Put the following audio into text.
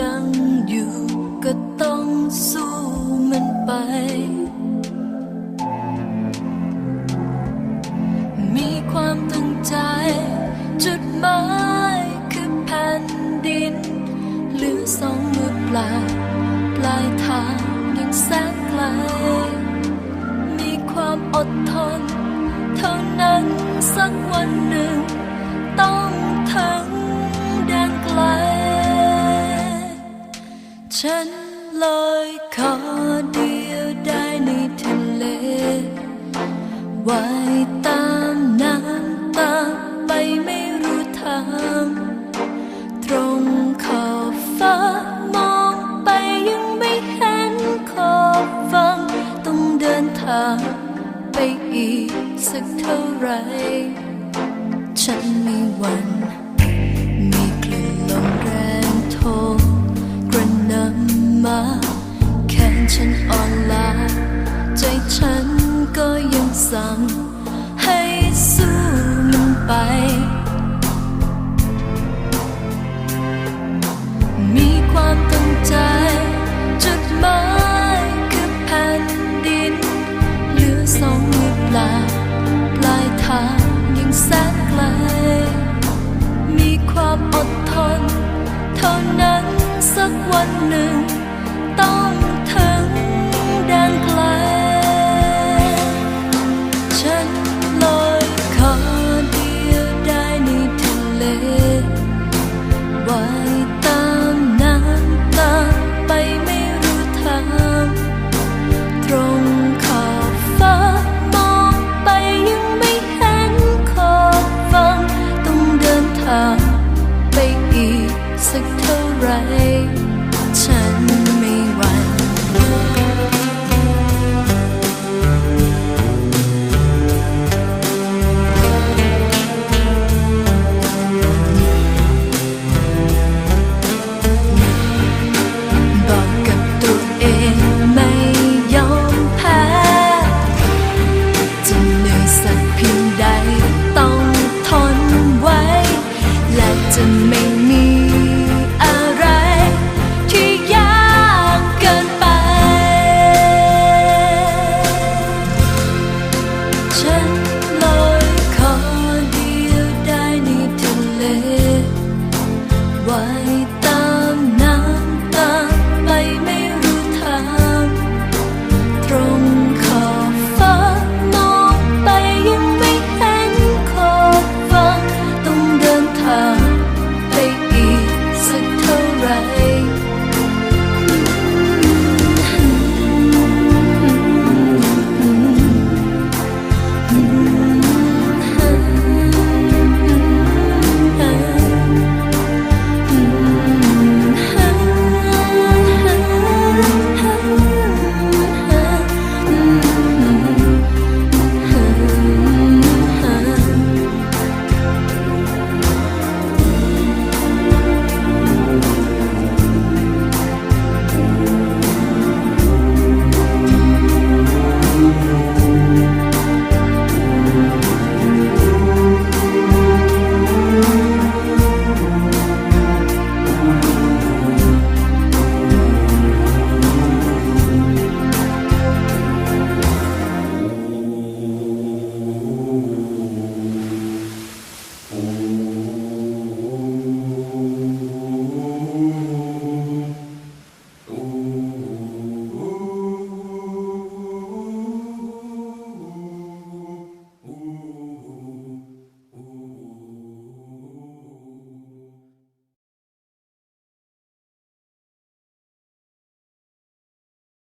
ยังอยู่ก็ต้องสู้มันไป มีความตั้งใจ จุดหมายคือแผ่นดิน หรือสองมือเปล่าปลายทางยังแสนไกล มีความอดทน เท่านั้นสักวันหนึ่ง ต้องถึงแดนไกล ฉันเลยขอเดียวได้ในทะเลว่ายตามน้ำตามไปไม่รู้ทางตรงขอบฟ้ามองไปยังไม่เห็นขอบฟังต้องเดินทางไปอีกสักเท่าไหรฉันมีวัน สั่งให้สู้มันไป มีความตั้งใจ จุดหมายคือแผ่นดิน เหลือสองมือเปล่าปลายทางยังแสนไกล มีความอดทน เท่านั้นสักวันหนึ่งต้อง